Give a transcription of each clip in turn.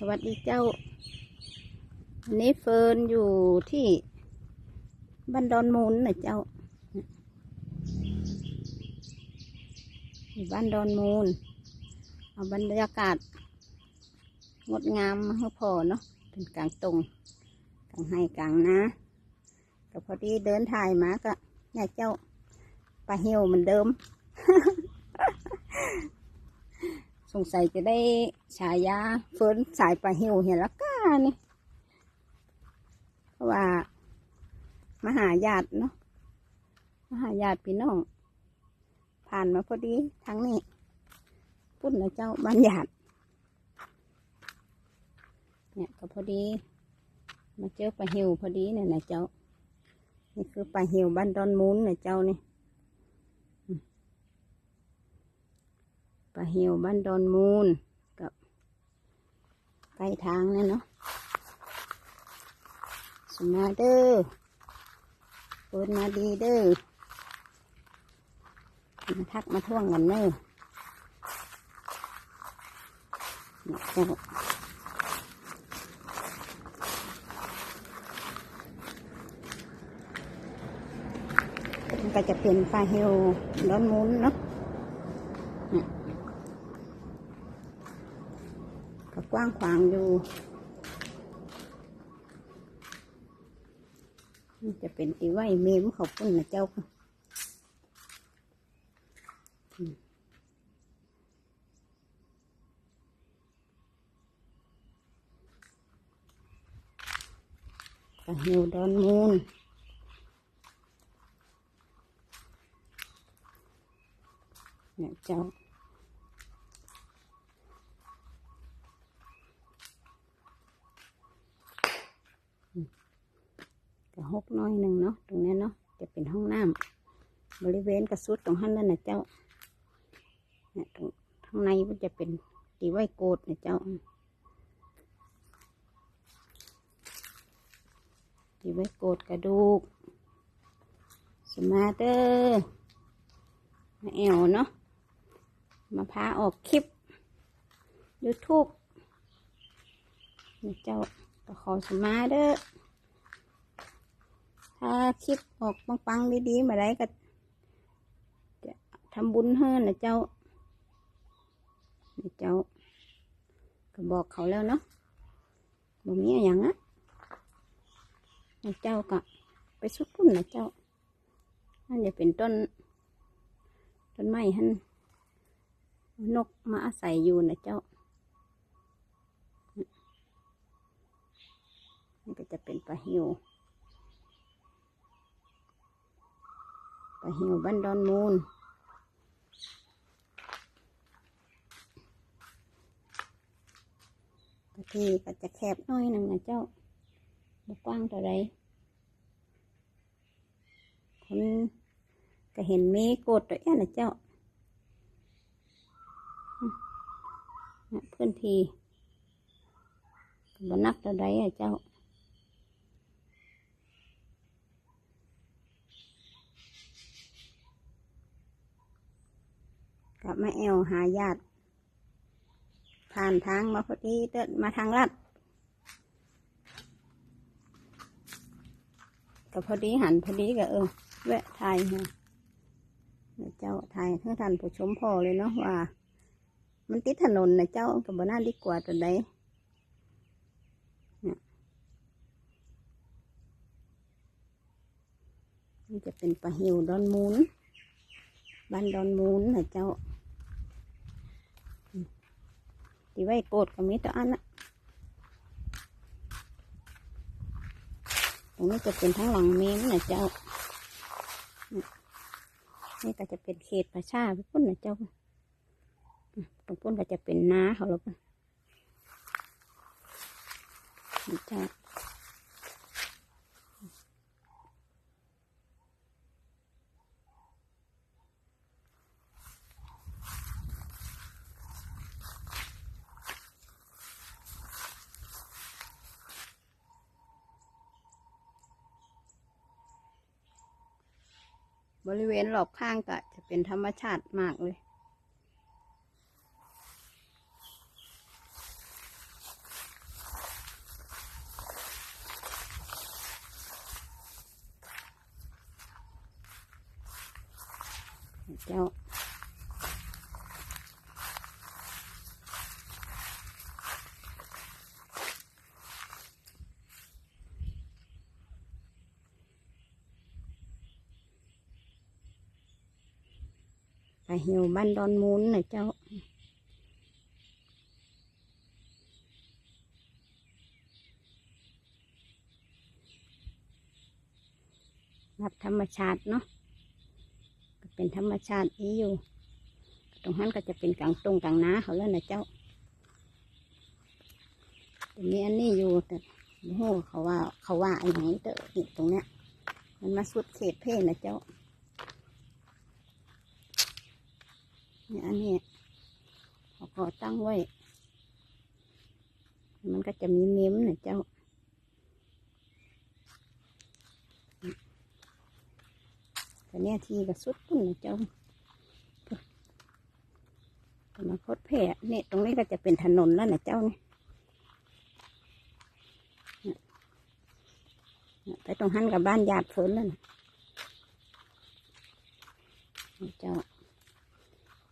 สวัสดีเจ้าวันนี้เฟิร์นอยู่ที่บ้านดอนมูลนะเจ้าอยู่บ้านดอนมูล เอาบรรยากาศ งดงามมาให้พอเนาะเป็นกลางตรงกลางให้กลางนะก็พอดีเดินถ่ายมาก็เนี่ยเจ้าปลาเหี่ยวเหมือนเดิม สงสัยจะได้ฉายาเฟิร์นสายปลาหี่ยวเห็นแล้วก้านี่เพราะว่า มหาญาติเนาะมหาญาติพี่น้อง ผ่านมาพอดีทั้งนี้พุ่นนะเจ้าบ้านญาติเนี่ยก็พอดี มาเจอปลาหี่ยวพอดีเนี่ยนะเจ้า นี่คือปลาหี่ยวบ้านดอนมูลนะเจ้านี่ ปลาเหี่ยวบ้านดอนมูลกับใกล้ทางเนี่ยเนาะสมาเด้อเปิดมาดีเด้อมาทักมาท่วงกันเนอะเนี่ยเจ้ามันก็จะเป็นปลาเหี่ยวดอนมูลเนาะ ก็กว้างขวางอยู่นี่จะเป็นตีไว้เมมขอบคุณนะเจ้าค่ะกะหี่ยวดอนมูลเนี่ยเจ้า กระ หกน้อยหนึ่งเนาะตรงนี้เนาะจะเป็นห้องน้ำบริเวณกระสุดตรงหันนั่นนะเจ้าเนี่ยตรงข้างในมันจะเป็นตีไว้โกดนะเจ้าตีไว้โกดกระดูกสมาเตอร์มาแอวเนาะมาพาออกคลิปยูทูบนี่เจ้าก็ขอสมาเด้อ ถ้าคลิปออกปังๆดีๆมาได้ก็จะทำบุญเฮิรนะเจ้านี่เจ้า ก็บอกเขาแล้วเนาะบ่มีอะไรอย่างอะนี่เจ้าก็ไปสุดพุ่นนะเจ้านั่นจะเป็นต้น ต้นไม้ฮันนกมาอาศัยอยู่นะเจ้านี่ก็จะเป็นปลาหิว ปลาหิวบ้านดอนมูลกะทีก็จะแคบหน้อยหนึ่งนะเจ้าบกว้างต่อใดคนก็เห็นมีโกดตัวเอี้ยนะเจ้าน่ะเพื่อนทีก็บนักต่อใดอะเจ้า กลับมาแอวหาญาติผ่านทางมาพอดีเดินมาทางลัดก็พอดีหันพอดีก็เออแวะถ่ายให้เดี๋ยวเจ้าถ่ายให้งท่านผู้ชมพอเลยเนาะว่า มันติดถนนนะเจ้ากับบน่าดีกว่าตัวใดเนี่ยจะเป็นปลาหิวดอนมูลบ้านดอนมูลนะเจ้า ที่ไว้โกดก็มีแต่อันนะตรงนี้จะเป็นทั้งหลังเมนนะเจ้า นี่ก็จะเป็นเขตประชาพิพุ่นนะเจ้าตรงพุ่นก็จะเป็นน้าเขาแล้วนี่เจ้า บริเวณรอบข้างก็จะเป็นธรรมชาติมากเลยเจ้า ไปเหี่ยวบ้านดอนมูลนะเจ้า รับธรรมชาติเนาะก็เป็นธรรมชาตินี้อยู่ ตรงนั้นก็จะเป็นกลางตรงกลางน้าเขาแล้วนะเจ้าแต่มีอันนี้อยู่แต่โอ้โหเขาว่าเขาว่าอันไหนเด้อนี่ตรงเนี้ย มันมาสุดเขตเพศนะเจ้า เนี่ยอันนี้เขาก็ตั้งไว้ มันก็จะมีเม้มนะเจ้าแต่เนี่ยทีก็สุดปุ่นนะเจ้าก็มาพดแผ่เนี่ยตรงนี้ก็จะเป็นถนนแล้วนะเจ้าเนี่ยไปตรงหันกับบ้านญาติเพิ่นแล้วนะเจ้า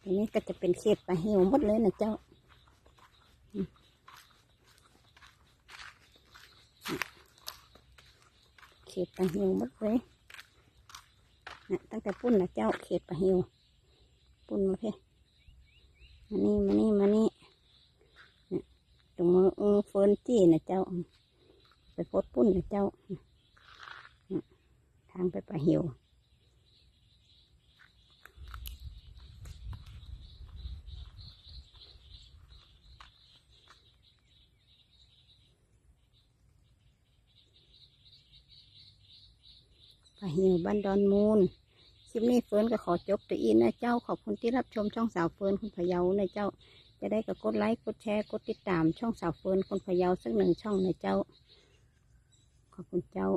อันนี้ก็จะเป็นเขตปลาเหี่ยวหมดเลยนะเจ้าเขตปลาเหี่ยวหมดเลยนะตั้งแต่ปุ้นนะเจ้าเขตปลาเหี่ยวปุ้นมาเพ่มานี่มานี่มานี่เนี่ยตรงมือเฟิร์นจี้นะเจ้า ไปโพดปุ้นนะเจ้าทางไปปลาเหี่ยว หิวบ้านดอนมูลคลิปนี้เฟิร์นก็ขอจบตัวอินนะเจ้าขอบคุณที่รับชมช่องสาวเฟิร์นคุณพะเยานะเจ้า จะได้ก็กดไลค์กดแชร์กดติดตามช่องสาวเฟิร์นคุณพะเยาสักหนึ่งช่องนะเจ้า ขอบคุณเจ้า